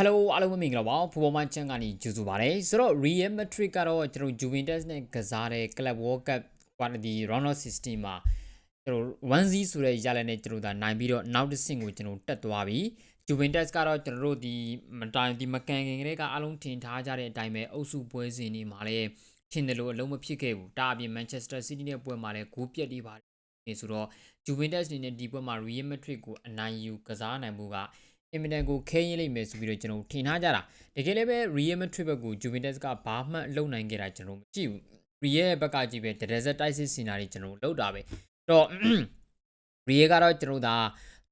Hello အားလုံးပဲမင်္ဂလာပါဖူဘောမန်ချန်ကနေကြိုဆိုပါရစေဆိုတော့ Real Madrid ကတော့ကျွန်တော် Juventus နဲ့ကစားတဲ့ Club World Cup ကွာဒီ Round of 16မှာကျွန်တော်1-0ဆိုတဲ့ရလနဲ့ကျွန်တော်ဒါနိုင်ပြီးတော့နောက်တစ်ဆင့်ကိုကျွန်တော်တက်သွားပြီ Juventus ကတော့ကျွန်တော်တို့ဒီမတိုင်ဒီမကန်ခင်ကလေးကအလုံးထင်ထားကြတဲ့အတိုင်းပဲအုပ်စုပွဲစဉ်တွေမှာလည်းထင်တယ်လို့အလုံးမဖြစ်ခဲ့ဘူးဒါအပြင် Manchester City နဲ့ပွဲမှာလည်းဂိုးပြတ်နေပါတယ်ဆိုတော့ Juventus အနေနဲ့ဒီပွဲမှာ Real Madrid ကိုအနိုင်ယူကစားနိုင်မှုက အင်မတန်ကိုခဲရင်လိမ့်မယ်ဆိုပြီးတော့ကျွန်တော်ထင်ထားကြတာတကယ်လည်းပဲ Real Madrid ဘက်ကို Juventus ကဘာမှလုံနိုင်ခဲ့တာကျွန်တော်မကြည့်ဘူး Real ဘက်ကကြည့်ပဲ Desert တိုက်စစ်စီနာတွေကျွန်တော်လောက်တာပဲတော့ Real ကတော့ကျွန်တော်ဒါ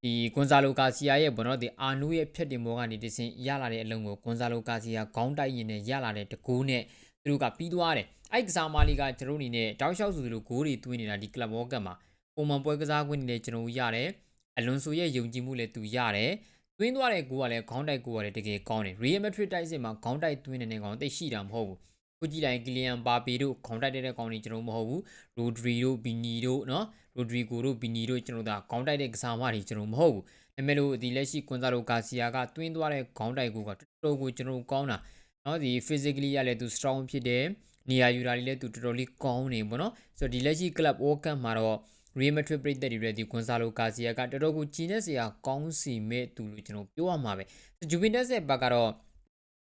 ဒီကွန်ဇာလိုကာစီယာရဲ့ဘောနော်ဒီအာနူရဲ့ဖြတ်တင်မောကနေတစင်ရလာတဲ့အလုံးကိုကွန်ဇာလိုကာစီယာခေါင်းတိုက်ရင်နဲ့ရလာတဲ့တကူးနဲ့သူတို့ကပြီးသွားတယ်အဲ့ကစားမလေးကကျွန်တော်အနေနဲ့တောက်လျှောက်ဆိုသလိုဂိုးတွေသွင်းနေတာဒီ Club World Cup မှာပုံမှန်ပွဲကစားခွင့်တွေလည်းကျွန်တော်ရတယ်အလွန်ဆိုရဲ့ယုံကြည်မှုလည်းသူရတယ် သွင်းသွားတဲ့ကိုကလည်းခေါင်းတိုက်ကိုကလည်းတကယ်ကောင်းတယ် Real Madrid တိုက်စစ်မှာခေါင်းတိုက်သွင်းနေတဲ့ကောင်တိတ်ရှိတာမဟုတ်ဘူးခုကြည့်လိုက်ကီလီယန်ပါပီတို့ခေါင်းတိုက်တဲ့ကောင်တွေကျွန်တော်မဟုတ်ဘူးရိုဒရီတို့ဘီနီတို့နော်ရိုဒရီဂိုတို့ဘီနီတို့ကျွန်တော်ဒါခေါင်းတိုက်တဲ့ကစားမတွေကျွန်တော်မဟုတ်ဘူးဒါပေမဲ့လို့ဒီလက်ရှိကွန်ဆာလိုဂါစီယာကသွင်းသွားတဲ့ခေါင်းတိုက်ကိုကတော်တော်ကိုကျွန်တော်ကောင်းတာနော်ဒီ physically ရလည်းသူ strong ဖြစ်တယ်နေရာယူတာတွေလည်းသူတော်တော်လေးကောင်းနေပေါ့နော်ဆိုတော့ဒီလက်ရှိ club world cup မှာတော့ Real Madrid ပြည်သက်တွေလည်းဒီ Gonzalo Garcia ကတော်တော်ကိုကြီးနေစရာကောင်းစီမဲ့သူလို့ကျွန်တော်ပြောရမှာပဲ Juventus ရဲ့ဘက်ကတော့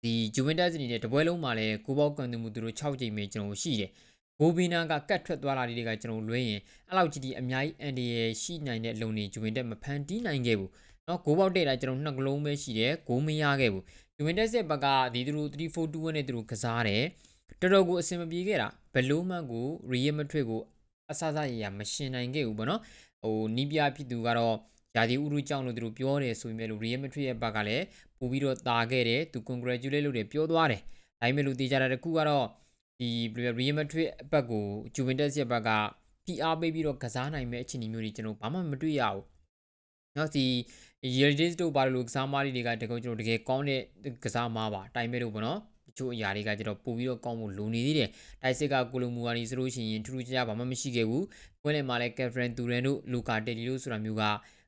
ဒီ Juventus အနေနဲ့တပွဲလုံးမှာလည်းကိုပေါကန်သူမှုသူတို့6ချိန်ပဲကျွန်တော်ရှိတယ်ဘိုဘီနာကကတ်ထွက်သွားတာတွေကကျွန်တော်လွှဲရင်အဲ့လောက်ကြီးဒီအများကြီးအန်ဒီရဲ့ရှိနိုင်တဲ့လုံနေ Juventus မဖန်တီးနိုင်ခဲ့ဘူးเนาะဂိုးပေါက်တဲ့တာကျွန်တော်နှစ်ကလုံးပဲရှိတယ်ဂိုးမရခဲ့ဘူး Juventus ရဲ့ဘက်ကဒီသူတို့3-4-2နဲ့သူတို့ကစားတယ်တော်တော်ကိုအဆင်မပြေခဲ့တာဘယ်လို့မှကို Real Madrid ကို အဆအဆရရမရှင်နိုင်ခဲ့ဘူးပေါ့နော်ဟိုနီးပြဖြစ်သူကတော့ယာဒီဥရုကြောင့်လို့သူတို့ပြောတယ်ဆိုပေမဲ့လို့ Real Madrid ရဲ့ဘက်ကလည်းပို့ပြီးတော့တာခဲ့တယ်သူ congratulate လုပ်တယ်ပြောသွားတယ်ဒါပေမဲ့လို့တေချာတာတခုကတော့ဒီ Real Madrid အဘက်ကို Juventus ရဲ့ဘက်က PR ပေးပြီးတော့ကစားနိုင်မဲ့အခြေအနေမျိုးတွေကျွန်တော်ဘာမှမတွေ့ရဘူး။နောက်ဒီ Yildiz တို့ဘာလို့ကစားမားတွေကတကယ်ကျွန်တော်တကယ်ကောင်းတဲ့ကစားမားပါတိုင်မဲ့လို့ပေါ့နော်။တ ချို့အရာတွေကကျတော့ပို့ပြီးတော့ကောင်းဖို့လိုနေသေးတယ်။တိုက်စစ်ကကိုလိုမူဝါနီဆိုလို့ရှိရင်ထူးထူးခြားခြားဘာမှမရှိခဲ့ဘူး။ပွဲလည်မှာလည်း Kevin Durant တို့ Luka Teli တို့ဆိုတာမျိုးက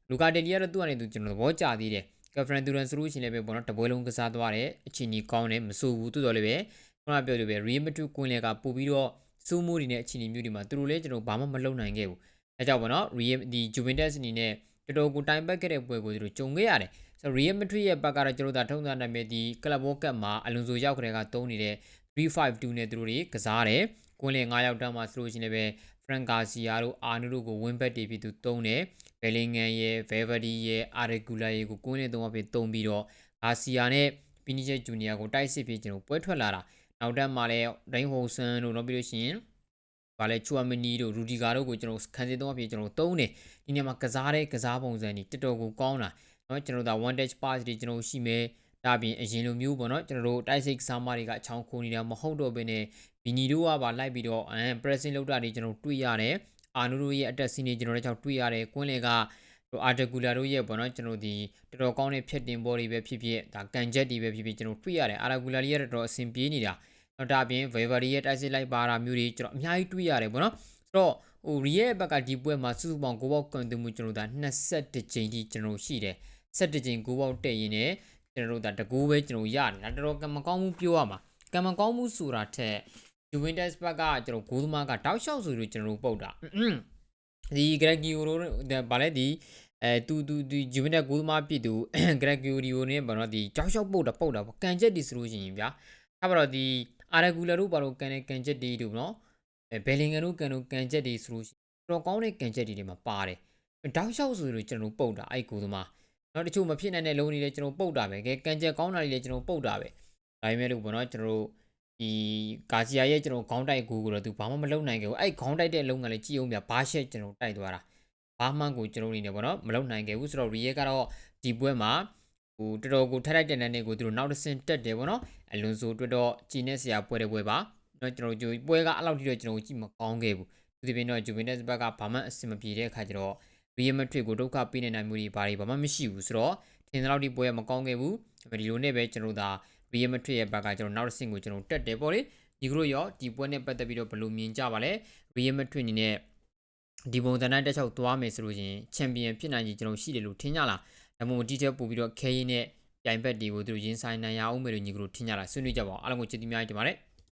Luka Teli ကတော့သူ့အနေနဲ့သူကျွန်တော်သဘောကျသေးတယ်။ Kevin Durant ဆိုလို့ရှိရင်လည်းပဲပေါ့နော်တပွဲလုံးကစားသွားတယ်အချိန်ကြီးကောင်းတယ်မဆိုးဘူးတိုးတော်လည်းပဲခုနပြောလို့ပဲ Real Madrid ကွင်းလက်ကပို့ပြီးတော့စိုးမိုးနေတဲ့အခြေအနေမျိုးတွေမှာသူတို့လည်းကျွန်တော်ဘာမှမလုပ်နိုင်ခဲ့ဘူး။အဲကြောင့်ပေါ့နော် Real ဒီ Juventus အနေနဲ့ တော်တော်ကိုတိုင်ပတ်ခဲ့တဲ့ပွဲကိုသူတို့ကြုံခဲ့ရတယ်။ဆိုတော့ Real Madrid ရဲ့ဘက်ကတော့ကျွန်တော်တို့ထုံးစံတိုင်းပဲဒီ Club World Cup မှာအလွန်ဆိုရောက်ကြတဲ့ကတုံးနေတဲ့352နဲ့သူတို့တွေကစားတယ်။ကွင်းလေ9ရောက်တန်းမှာဆိုလို့ရှိရင်လည်း Frank Garcia တို့ Arno တို့ကို win back တွေပြီးသူတုံးတယ်။ Bellingham ရဲ့ Valverde ရဲ့ Arregula ရဲ့ကိုကွင်းလေသုံးအဖြစ်တုံးပြီးတော့ Garcia နဲ့ Vinicius Junior ကိုတိုက်စစ်ပြီးကျွန်တော်ပွဲထွက်လာတာ။နောက်တက်မှာလည်း Dane Howson တို့နောက်ပြီးလို့ရှိရင် ဗာလဲချူအမနီတို့ရူဒီဂါတို့ကိုကျွန်တော်ခံစစ်သုံးအဖြစ်ကျွန်တော်သုံးတယ်ဒီနေရာမှာကစားတဲ့ကစားပုံစံတွေတော်တော်ကိုကောင်းတာเนาะကျွန်တော်ဒါ one touch pass တွေကျွန်တော်ရှိမယ်ဒါပြင်အရင်လိုမျိုးပေါ့เนาะကျွန်တော်တို့တိုက်စိတ်စားမတွေကအချောင်းခုန်နေတာမဟုတ်တော့ဘဲနဲ့ဘီနီတို့ကပါလိုက်ပြီးတော့အမ် pressing လုပ်တာတွေကျွန်တော်တွေ့ရတယ်အာနူတို့ရဲ့အတက်စီးနေကျွန်တော်တို့ကြောင့်တွေ့ရတယ်ကွင်းလေကအာတကူလာတို့ရဲ့ပေါ့နော်ကျွန်တော်ဒီတော်တော်ကောင်းတဲ့ဖြတ်တင်ဘောတွေပဲဖြစ်ဖြစ်ဒါကန်ချက်တွေပဲဖြစ်ဖြစ်ကျွန်တော်တွေ့ရတယ်အာတကူလာလေးကတော်တော်အဆင်ပြေနေတာ တော့ဒါပြင် Vivery ရဲ့တိုက်စစ်လိုက်ပါတာမျိုးတွေကျွန်တော်အများကြီးတွေ့ရတယ်ပေါ့နော်ဆိုတော့ဟို Real ဘက်ကဒီပွဲမှာစုစုပေါင်း9ပေါက်ကွန်တူမှုကျွန်တော်ဒါ22ကြိမ်ထိကျွန်တော်ရှိတယ်17ကြိမ်9ပေါက်တက်ရင်းနဲ့ကျွန်တော်တို့ဒါတကူပဲကျွန်တော်ရတယ်ဒါတော်တော်ကမကောင်းမှုပြောရမှာကမကောင်းမှုဆိုတာထက် Juventus ဘက်ကကျွန်တော်ဂိုးသမားကတောက်လျှောက်ဆိုပြီးကျွန်တော်ပုတ်တာဒီ Gregio တို့ဗာလဲဒီအဲတူတူဒီ Juventus ဂိုးသမားဖြစ်သူ Gregio နဲ့ဗောနော်ဒီတောက်လျှောက်ပုတ်တာပုတ်တာပေါ့ကန်ချက်ဒီဆိုလို့ရှိရင်ဗျာအဲ့တော့ဒီ အာရဂူလာတို့ဘာလို့ကန်တဲ့ကန်ချက်တွေတို့နော်အဲဘယ်လင်ဂန်တို့ကန်တို့ကန်ချက်တွေဆိုလို့ရှိရင်တော်ကောင်းတဲ့ကန်ချက်တွေမှာပါတယ်တောက်လျှောက်ဆိုလို့ကျွန်တော်ပုတ်တာအဲ့ကိုသမားနော်တချို့မဖြစ်နိုင်တဲ့လုံးတွေလည်းကျွန်တော်ပုတ်တာပဲကဲကန်ချက်ကောင်းတာတွေလည်းကျွန်တော်ပုတ်တာပဲဒါပေမဲ့လို့ဘောနော်ကျွန်တော်တို့ဒီကာစီယာရဲ့ကျွန်တော်ခေါင်းတိုက်ကူကိုတော့သူဘာမှမလုပ်နိုင်ခဲ့ဘူးအဲ့ခေါင်းတိုက်တဲ့အလုံးကလည်းကြည့်အောင်ပြဘာရှက်ကျွန်တော်တိုက်သွားတာဘာမှကိုကျွန်တော်နေနေပေါ့နော်မလုပ်နိုင်ခဲ့ဘူးဆိုတော့ရီရဲကတော့ဒီပွဲမှာ ဟိုတော်တော်ကိုထိုက်ထိုက်တန်တန်နဲ့ကိုသူတို့နောက်တစ်ဆင့်တက်တယ်ပေါ့နော်အလွန်ဆိုအတွက်တော့ကြည်နေစရာပွဲတဲ့ပွဲပါတော့ကျွန်တော်တို့ပွဲကအလောက်ထိတော့ကျွန်တော်ကြည့်မကောင်းခဲ့ဘူးသူဒီပြင်တော့ဂျူဗင်တက်စ်ဘက်ကဘာမှအဆင်မပြေတဲ့အခါကျတော့ရီယယ်မက်ဒရစ်ကိုဒုက္ခပေးနေနိုင်မှုတွေဘာတွေဘာမှမရှိဘူးဆိုတော့ထင်သလောက်ဒီပွဲမကောင်းခဲ့ဘူးဒီလိုနဲ့ပဲကျွန်တော်တို့ဒါ Real Madrid ရဲ့ဘက်ကကျွန်တော်နောက်တစ်ဆင့်ကိုကျွန်တော်တက်တယ်ပေါ့လေဒီကလို့ရောဒီပွဲနဲ့ပတ်သက်ပြီးတော့ဘယ်လိုမြင်ကြပါလဲ Real Madrid အနေနဲ့ဒီပုံစံတိုင်းတက်ချောက်သွားမယ်ဆိုလို့ရှိရင်ချန်ပီယံဖြစ်နိုင်ကြီးကျွန်တော်ရှိတယ်လို့ထင်ကြလား ဒါမှမဟုတ်ဒီချက်ပို့ပြီးတော့ခဲရင်နဲ့ပြိုင်ဘက်တွေကိုသူတို့ရင်ဆိုင်နိုင်ရအောင်မယ်လို့ညီကတို့ထင်ကြတာဆွေးနွေးကြပါအောင်အားလုံးကိုချစ်တီများကြပါတယ်